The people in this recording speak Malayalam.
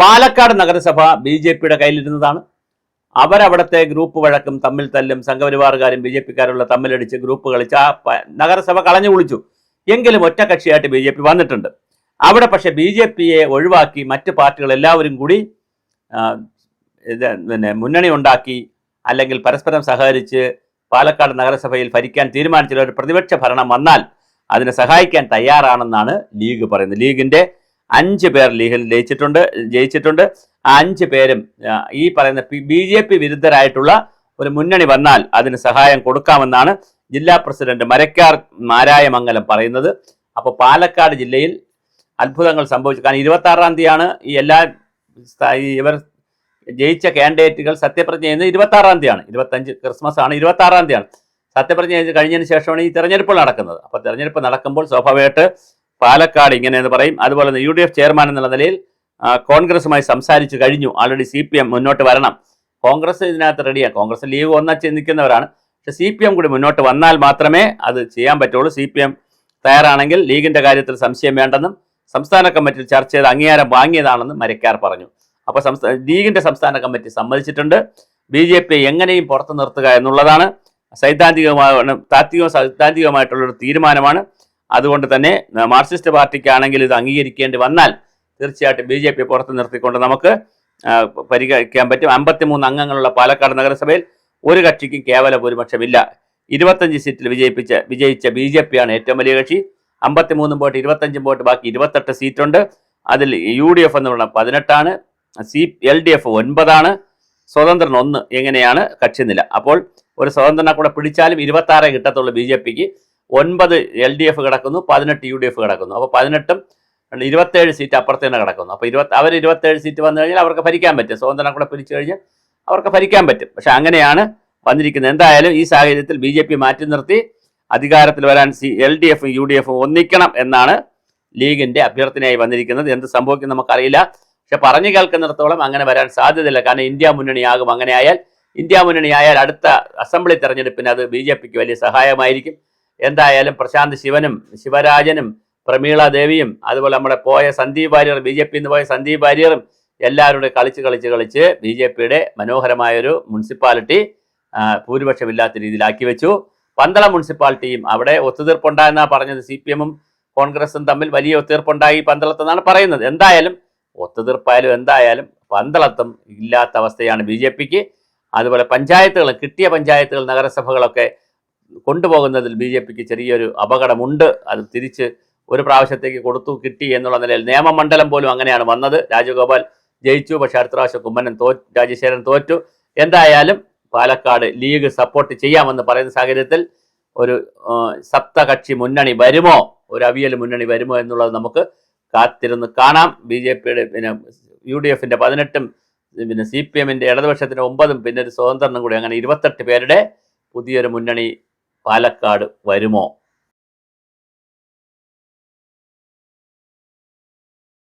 പാലക്കാട് നഗരസഭ ബി ജെ പിയുടെ കയ്യിലിരുന്നതാണ്. അവരവിടുത്തെ ഗ്രൂപ്പ് വഴക്കും തമ്മിൽ തല്ലും സംഘപരിവാറുകാരും ബി ജെ പിക്കാരുള്ള തമ്മിലടിച്ച് ഗ്രൂപ്പ് കളിച്ച് ആ നഗരസഭ കളഞ്ഞു കുളിച്ചു. എങ്കിലും ഒറ്റകക്ഷിയായിട്ട് ബി ജെ പി വന്നിട്ടുണ്ട്. അവിടെ പക്ഷെ ബി ജെ പിയെ ഒഴിവാക്കി മറ്റ് പാർട്ടികൾ എല്ലാവരും കൂടി പിന്നെ മുന്നണി ഉണ്ടാക്കി അല്ലെങ്കിൽ പരസ്പരം സഹകരിച്ച് പാലക്കാട് നഗരസഭയിൽ ഭരിക്കാൻ തീരുമാനിച്ചുള്ള ഒരു പ്രതിപക്ഷ ഭരണം വന്നാൽ അതിനെ സഹായിക്കാൻ തയ്യാറാണെന്നാണ് ലീഗ് പറയുന്നത്. ലീഗിന്റെ അഞ്ച് പേർ ലീഗിൽ ജയിച്ചിട്ടുണ്ട് ജയിച്ചിട്ടുണ്ട്. ആ അഞ്ച് പേരും ഈ പറയുന്ന ബി ജെ പി വിരുദ്ധരായിട്ടുള്ള ഒരു മുന്നണി വന്നാൽ അതിന് സഹായം കൊടുക്കാമെന്നാണ് ജില്ലാ പ്രസിഡന്റ് മരക്കാർ മാരായമംഗലം പറയുന്നത്. അപ്പോൾ പാലക്കാട് ജില്ലയിൽ അത്ഭുതങ്ങൾ സംഭവിച്ചു. കാരണം ഇരുപത്തി ആറാം തീയതിയാണ് ഈ എല്ലാ ഇവർ ജയിച്ച കാൻഡിഡേറ്റുകൾ സത്യപ്രതിജ്ഞ ചെയ്യുന്നത് ഇരുപത്തി ആറാം തീയതിയാണ്. ഇരുപത്തഞ്ച് ക്രിസ്മസ് ആണ് ഇരുപത്തി ആറാം തീയതിയാണ്. സത്യപ്രതിജ്ഞ കഴിഞ്ഞതിന് ശേഷമാണ് ഈ തെരഞ്ഞെടുപ്പ് നടക്കുന്നത്. അപ്പോൾ തെരഞ്ഞെടുപ്പ് നടക്കുമ്പോൾ സ്വാഭാവികമായിട്ട് പാലക്കാട് ഇങ്ങനെ എന്ന് പറയും. അതുപോലെ തന്നെ യു ഡി എഫ് ചെയർമാൻ എന്നുള്ള നിലയിൽ കോൺഗ്രസുമായി സംസാരിച്ചു കഴിഞ്ഞു. ആൾറെഡി സി പി എം മുന്നോട്ട് വരണം. കോൺഗ്രസ് ഇതിനകത്ത് റെഡിയാണ് കോൺഗ്രസ് ലീഗ് ഒന്നച്ച് നിൽക്കുന്നവരാണ്. പക്ഷെ സി പി എം കൂടി മുന്നോട്ട് വന്നാൽ മാത്രമേ അത് ചെയ്യാൻ പറ്റുള്ളൂ. സി പി എം തയ്യാറാണെങ്കിൽ ലീഗിന്റെ കാര്യത്തിൽ സംശയം വേണ്ടെന്നും സംസ്ഥാന കമ്മിറ്റിയിൽ ചർച്ച ചെയ്ത് അംഗീകാരം വാങ്ങിയതാണെന്നും മരക്കാർ പറഞ്ഞു. അപ്പോൾ സംസ്ഥാന ലീഗിന്റെ സംസ്ഥാന കമ്മിറ്റി സമ്മതിച്ചിട്ടുണ്ട്. ബി ജെ പി എങ്ങനെയും പുറത്തു നിർത്തുക എന്നുള്ളതാണ് സൈദ്ധാന്തികമാണ് താത്വികവും സൈദ്ധാന്തികവുമായിട്ടുള്ള ഒരു തീരുമാനമാണ്. അതുകൊണ്ട് തന്നെ മാർക്സിസ്റ്റ് പാർട്ടിക്കാണെങ്കിൽ ഇത് അംഗീകരിക്കേണ്ടി വന്നാൽ തീർച്ചയായിട്ടും ബി ജെ പി പുറത്ത് നിർത്തിക്കൊണ്ട് നമുക്ക് പരിഗണിക്കാൻ പറ്റും. അമ്പത്തിമൂന്ന് അംഗങ്ങളുള്ള പാലക്കാട് നഗരസഭയിൽ ഒരു കക്ഷിക്കും കേവല ഭൂരിപക്ഷമില്ല. ഇരുപത്തഞ്ച് സീറ്റിൽ വിജയിപ്പിച്ച വിജയിച്ച ബി ജെ പിയാണ് ഏറ്റവും വലിയ കക്ഷി. അമ്പത്തിമൂന്നും പോയിട്ട് ഇരുപത്തഞ്ചും പോയിട്ട് ബാക്കി ഇരുപത്തെട്ട് സീറ്റുണ്ട്. അതിൽ യു ഡി എഫ് എന്ന് പറഞ്ഞാൽ പതിനെട്ടാണ്. സി എൽ ഡി എഫ് ഒൻപതാണ്. സ്വതന്ത്രൻ ഒന്ന് എങ്ങനെയാണ് കക്ഷി നില? അപ്പോൾ ഒരു സ്വതന്ത്രനെ കൂടെ പിടിച്ചാലും ഇരുപത്തി ആറേ കിട്ടത്തുള്ളൂ ബി ജെ പിക്ക്. ഒൻപത് എൽ ഡി എഫ് കിടക്കുന്നു പതിനെട്ട് യു ഡി എഫ് കിടക്കുന്നു. അപ്പോൾ പതിനെട്ടും ഇരുപത്തേഴ് സീറ്റ് അപ്പുറത്ത് തന്നെ കിടക്കുന്നു. അപ്പോൾ ഇരുപത്തി അവർ ഇരുപത്തേഴ് സീറ്റ് വന്നു കഴിഞ്ഞാൽ അവർക്ക് ഭരിക്കാൻ പറ്റും. സ്വതന്ത്രം കൂടെ പിരിച്ചു കഴിഞ്ഞാൽ അവർക്ക് ഭരിക്കാൻ പറ്റും. പക്ഷെ അങ്ങനെയാണ് വന്നിരിക്കുന്നത്. എന്തായാലും ഈ സാഹചര്യത്തിൽ ബി ജെ പി മാറ്റി നിർത്തി അധികാരത്തിൽ വരാൻ സി എൽ ഡി എഫും യു ഡി എഫും ഒന്നിക്കണം എന്നാണ് ലീഗിന്റെ അഭ്യർത്ഥനയായി വന്നിരിക്കുന്നത്. എന്ത് സംഭവിക്കും നമുക്കറിയില്ല. പക്ഷെ പറഞ്ഞു കേൾക്കുന്നിടത്തോളം അങ്ങനെ വരാൻ സാധ്യതയില്ല. കാരണം ഇന്ത്യ മുന്നണിയാകും. അങ്ങനെ ആയാൽ ഇന്ത്യ മുന്നണി ആയാൽ അടുത്ത അസംബ്ലി തെരഞ്ഞെടുപ്പിന് അത് ബി വലിയ സഹായമായിരിക്കും. എന്തായാലും പ്രശാന്ത് ശിവനും ശിവരാജനും പ്രമീള ദേവിയും അതുപോലെ നമ്മുടെ പോയ സന്ദീപ് വാര്യർ ബി ജെ പിന്ന് പോയ സന്ദീപ് വാര്യറും എല്ലാവരുടെ കളിച്ച് കളിച്ച് കളിച്ച് ബി ജെ പിയുടെ മനോഹരമായൊരു മുനിസിപ്പാലിറ്റി ഭൂരിപക്ഷമില്ലാത്ത രീതിയിലാക്കി വെച്ചു. പന്തളം മുനിസിപ്പാലിറ്റിയും അവിടെ ഒത്തുതീർപ്പുണ്ടായെന്നാണ് പറഞ്ഞത് സി പി എമ്മും കോൺഗ്രസും തമ്മിൽ വലിയ ഒത്തുതീർപ്പുണ്ടായി പന്തളത്തെന്നാണ് പറയുന്നത്. എന്തായാലും ഒത്തുതീർപ്പായാലും എന്തായാലും പന്തളത്തും ഇല്ലാത്ത അവസ്ഥയാണ് ബി ജെ പിക്ക്. അതുപോലെ പഞ്ചായത്തുകൾ കിട്ടിയ പഞ്ചായത്തുകൾ നഗരസഭകളൊക്കെ കൊണ്ടുപോകുന്നതിൽ ബി ജെ പിക്ക് ചെറിയൊരു അപകടമുണ്ട്. അത് തിരിച്ച് ഒരു പ്രാവശ്യത്തേക്ക് കൊടുത്തു കിട്ടി എന്നുള്ള നിലയിൽ നിയമമണ്ഡലം പോലും അങ്ങനെയാണ് വന്നത്. രാജഗോപാൽ ജയിച്ചു പക്ഷേ അടുത്ത പ്രാവശ്യം കുമ്മനൻ തോ രാജശേഖരൻ തോറ്റു. എന്തായാലും പാലക്കാട് ലീഗ് സപ്പോർട്ട് ചെയ്യാമെന്ന് പറയുന്ന സാഹചര്യത്തിൽ ഒരു സപ്തകക്ഷി മുന്നണി വരുമോ? ഒരു അവിയൽ മുന്നണി വരുമോ എന്നുള്ളത് നമുക്ക് കാത്തിരുന്ന് കാണാം. ബി ജെ പിയുടെ പിന്നെ യു ഡി എഫിന്റെ പതിനെട്ടും പിന്നെ സി പി എമ്മിന്റെ ഇടതുപക്ഷത്തിന്റെ ഒമ്പതും പിന്നെ ഒരു സ്വതന്ത്രനും കൂടി അങ്ങനെ ഇരുപത്തെട്ട് പേരുടെ പുതിയൊരു മുന്നണി പാലക്കാട് വരുമോ?